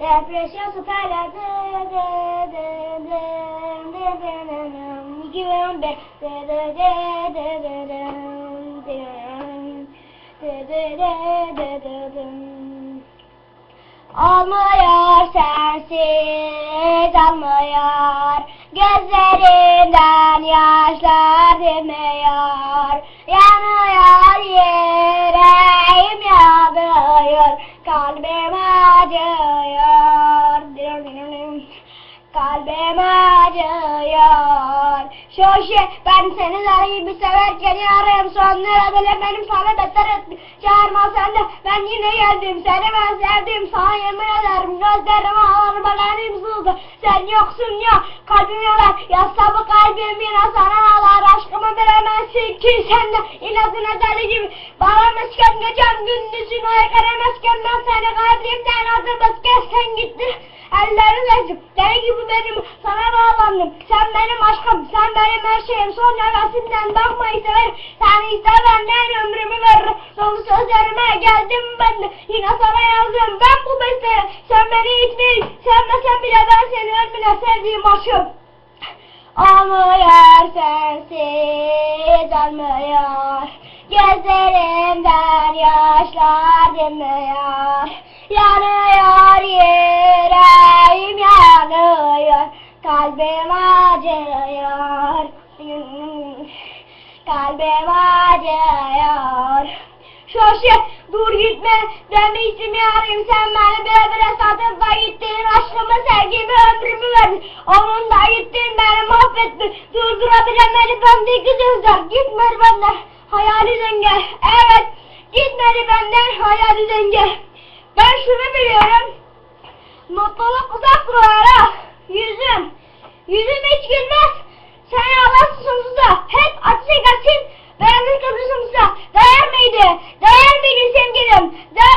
Depresyon süperlerde 2011 Almıyor sensiz almıyor Gözlerimden yaşlar demiyor Yanıyor Kalbim acıyor. Şoşe ben seni daha iyi bir severken yarım Sonlara bile benim sana beter ettim Çağırma sen de ben yine geldim. Seni ben sevdim sana yemin ederim. Gözlerim ağlar benim sızdı. Sen yoksun ya kalbim yalar. Yazsa bu kalbim yine sana ağlar. Aşkımı bilemezsin ki sen de. İnadına deli gibi Bağlamazken gecem gündüzün oya göremezken Ben seni kalbimden atımazken sen gittin Ellerin ezip deli gibi benim sana bağlandım. Sen benim aşkım sen benim her şeyim. Son nefesimden bakmayı severim Seni iste benden ömrümü veririm Son sözlerime geldim ben de Yine sana yazdım. Ben bu mesleğe Sen beni itmeyin sevmesen bile ben seni ölmüne sevdiğim aşkım Olmuyor sensiz olmuyor Gözlerimden yaşlar dinmiyor. Yanıyor yüreğim yanıyor Kalbim acıyor Kalbim acıyor Şoşe dur gitme demiştim yarim sen beni bire satıp da gittin Aşkımı sevgimi ömrümü verdin. Onun da gittin beni mahvettin. Durdurabilemedi bendeki sözler Gitmedi benden hayali denge Evet gitmedi benden hayali denge Ben şunu biliyorum. Mutluluk uzak durarak Jam!